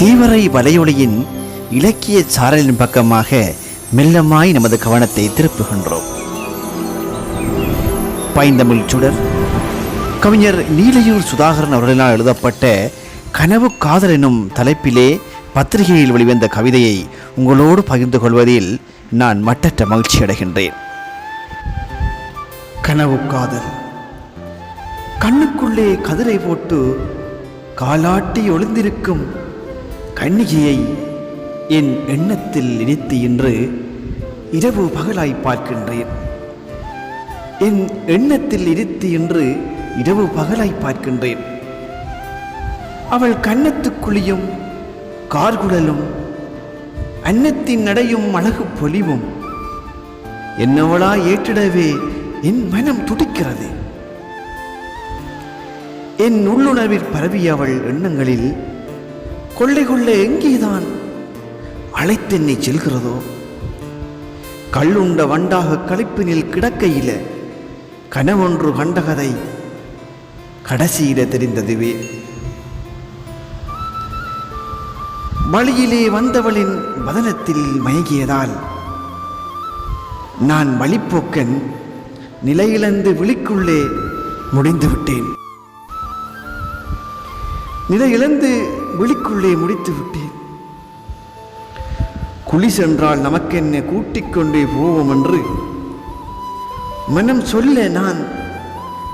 தீவரை வலையொலியின் இலக்கிய சாரலின் பக்கமாக மெல்லமாய் நமது கவனத்தை திருப்புகின்றோம். பைந்தமிழ் சுடர் கவிஞர் நீலையூர் சுதாகரன் அவர்களால் எழுதப்பட்ட கனவு காதல் எனும் தலைப்பிலே பத்திரிகையில் வெளிவந்த கவிதையை உங்களோடு பகிர்ந்து கொள்வதில் நான் மட்டற்ற மகிழ்ச்சி அடைகின்றேன். கனவு காதல். கண்ணுக்குள்ளே கதிரை போட்டு காலாட்டி ஒளிந்திருக்கும் கண்ணிகையை என் எண்ணத்தில் இனித்து இன்று இரவு பகலாய் பார்க்கின்றேன். என் எண்ணத்தில் இருத்தி என்று இரவு பகலாய் பார்க்கின்றேன். அவள் கன்னத்துக்குழியும் கார்குடலும் கார்குழலும் அன்னத்தின் நடையும் அழகு பொலிவும் என்னவளா ஏற்றிடவே என் மனம் துடிக்கிறது. என் உள்ளுணர்வில் பரவிய அவள் எண்ணங்களில் கொள்ளை கொள்ள எங்கேதான் அழைத்தென்னை செல்கிறதோ? கள்ளுண்ட வண்டாக கழிப்பினில் கிடக்கையில கனவொன்று கண்டகதை கடைசியில தெரிந்ததுவே. வழியிலே வந்தவளின் வதனத்தில் மயங்கியதால் நான் வழிப்போக்கன் நிலையிழந்து விழிக்குள்ளே முடிந்து விட்டேன் நிலையிழந்து விழிக்குள்ளே முடித்து விட்டேன். குழி சென்றால் நமக்கென்ன கூட்டிக் கொண்டே போவோம் என்று மனம் சொல்ல நான்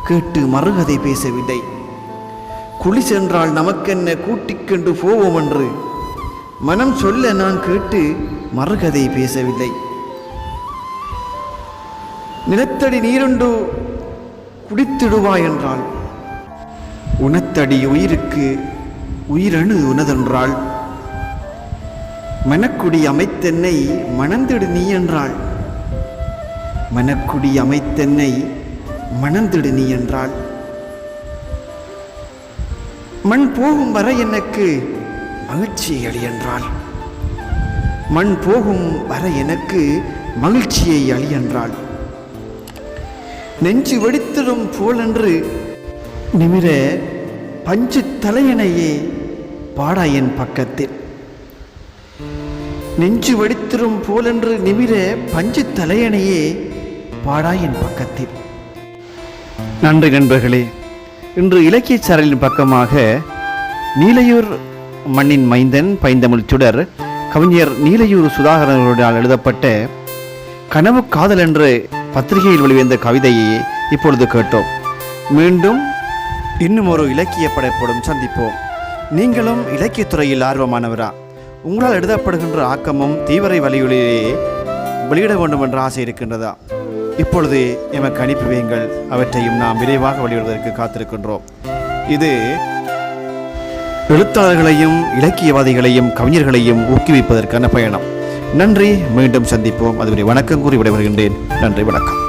கேட்டு மறுகதை பேசவில்லை. குழி சென்றால் நமக்கென்ன கூட்டிக்கொண்டு போவோம் என்று மனம் சொல்ல நான் கேட்டு மறுகதை பேசவில்லை. நிலத்தடி நீருண்டு குடித்திடுவாய் என்றால் உனத்தடி உயிருக்கு உயிரணு உனதென்றாள். மனக்குடி அமைத்தென்னை மணந்திடு நீ என்றாள். மனக்குடி அமைத்தென்னை மணந்திடு நீ என்றாள். மண் போகும் வரை எனக்கு மகிழ்ச்சியை அழி என்றாள். மண் போகும் வரை எனக்கு மகிழ்ச்சியை அழி என்றாள். நெஞ்சு வெடித்திடும் போலென்று நிமிர பஞ்சு தலையணையே பாடா என் பக்கத்தில். நெஞ்சு வெடித்திரும் போலென்று நிமிர பஞ்சு தலையணையே பாடா என் பக்கத்தில். நன்றி நண்பர்களே இன்று இலக்கிய சாரலின் பக்கமாக நீலையூர் மண்ணின் மைந்தன் பைந்தமிழ் சுடர் கவிஞர் நீலையூர் சுதாகரன் எழுதப்பட்ட கனவு காதல் என்று பத்திரிகையில் வெளிவந்த கவிதையை இப்பொழுது கேட்டோம். மீண்டும் இன்னும் ஒரு இலக்கிய படைப்போடும் சந்திப்போம். நீங்களும் இலக்கியத்துறையில் ஆர்வமானவரா? உங்களால் எழுதப்படுகின்ற ஆக்கமும் தீவிர வழிகளிலேயே வெளியிட வேண்டும் என்ற ஆசை இருக்கின்றதா? இப்பொழுது எமக்கு அனுப்பி வையுங்கள். அவற்றையும் நாம் விரைவாக வெளியிடுவதற்கு காத்திருக்கின்றோம். இது எழுத்தாளர்களையும் இலக்கியவாதிகளையும் கவிஞர்களையும் ஊக்குவிப்பதற்கான பயணம். நன்றி. மீண்டும் சந்திப்போம். அதுவரை வணக்கம் கூறி விடைபெறுகின்றேன். நன்றி வணக்கம்.